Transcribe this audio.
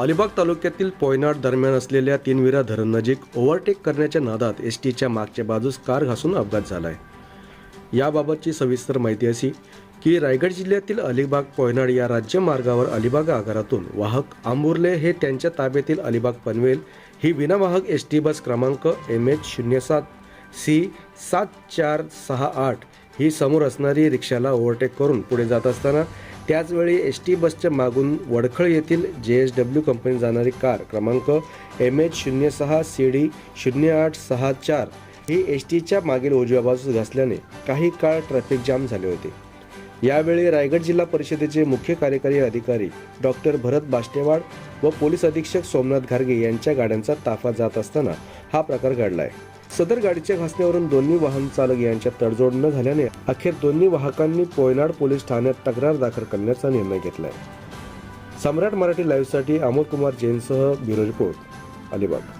अलिबाग तालुक्यातील पोयनाड दरम्यान असलेल्या तीनविरा धरण नजीक ओव्हरटेक करण्याच्या नादात एस टीच्या मागच्या बाजूस कार घासून अपघात झालाय. याबाबतची सविस्तर माहिती अशी की रायगड जिल्ह्यातील अलिबाग पोयनाड या राज्य मार्गावर अलिबाग आगारातून वाहक आंबुर्ले हे त्यांच्या ताब्यातील अलिबाग पनवेल ही विनावाहक एस टी बस क्रमांक एम एच शून्य सात सी सात चार सहा आठ ही समोर असणारी रिक्षाला ओव्हरटेक करून पुढे जात असताना त्याचवेळी एस टी बसच्या मागून वडखळ येथील जे एस डब्ल्यू कंपनी जाणारी कार क्रमांक एम एच शून्य सहा सी डी शून्य आठ सहा चार ही एस टीच्या मागील उजव्या बाजूस घासल्याने काही काळ ट्रॅफिक जाम झाले होते. यावेळी रायगड जिल्हा परिषदेचे मुख्य कार्यकारी अधिकारी डॉक्टर भरत बाष्टेवाड व पोलीस अधीक्षक सोमनाथ घारगे यांच्या गाड्यांचा ताफा जात असताना हा प्रकार घडला आहे सदर गाडीच्या घासण्यावरून दोन्ही वाहन चालक यांच्यात तडजोड न झाल्याने अखेर दोन्ही वाहकांनी पोयनाड पोलीस ठाण्यात तक्रार दाखल करण्याचा निर्णय घेतलाय. सम्राट मराठी लाईव्हसाठी अमोल कुमार जैनसह ब्युरो रिपोर्ट अलिबाग.